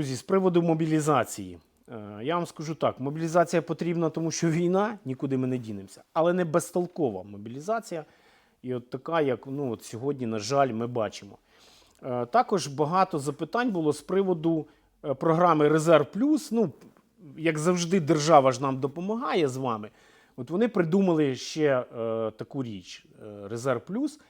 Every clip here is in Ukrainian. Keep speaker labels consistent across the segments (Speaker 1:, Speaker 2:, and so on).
Speaker 1: Друзі, з приводу мобілізації. Е, Я вам скажу так: мобілізація потрібна, тому що війна, нікуди ми не дінемося, але не безтолкова мобілізація. І от така, як ну, от сьогодні, на жаль, ми бачимо. Е, Також багато запитань було з приводу е, програми Резерв Плюс. Ну, як завжди, держава ж нам допомагає з вами. От вони придумали ще е, таку річ: Резерв Плюс.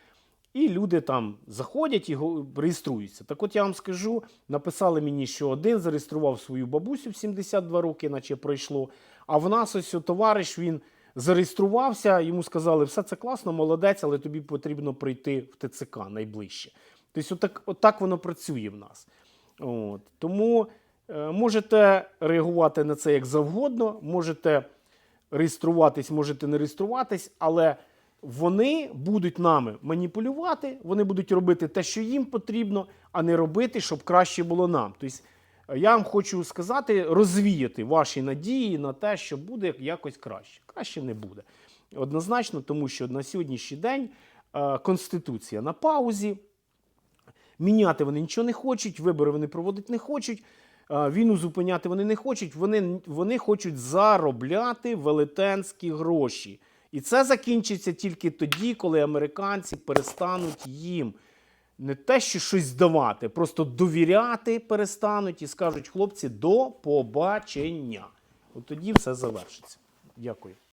Speaker 1: І люди там заходять і реєструються. Так от я вам скажу, написали мені, що один зареєстрував свою бабусю в 72 роки, наче пройшло. А в нас ось товариш він зареєструвався, йому сказали, все це класно, молодець, але тобі потрібно прийти в ТЦК найближче. Тобто, отак, отак воно працює в нас. От. Тому е, можете реагувати на це як завгодно, можете реєструватись, можете не реєструватись, але вони будуть нами маніпулювати, вони будуть робити те, що їм потрібно, а не робити, щоб краще було нам. Тобто, е, я вам хочу сказати, розвіяти ваші надії на те, що буде якось краще. Краще не буде. Однозначно, тому що на сьогоднішній день е, Конституція на паузі, міняти вони нічого не хочуть, вибори вони проводити не хочуть. е, Війну зупиняти вони не хочуть. Вони, вони хочуть заробляти велетенські гроші. І це закінчиться тільки тоді, коли американці перестануть їм не те, що щось здавати, просто довіряти перестануть і скажуть, хлопці, до побачення. От тоді все завершиться. Дякую.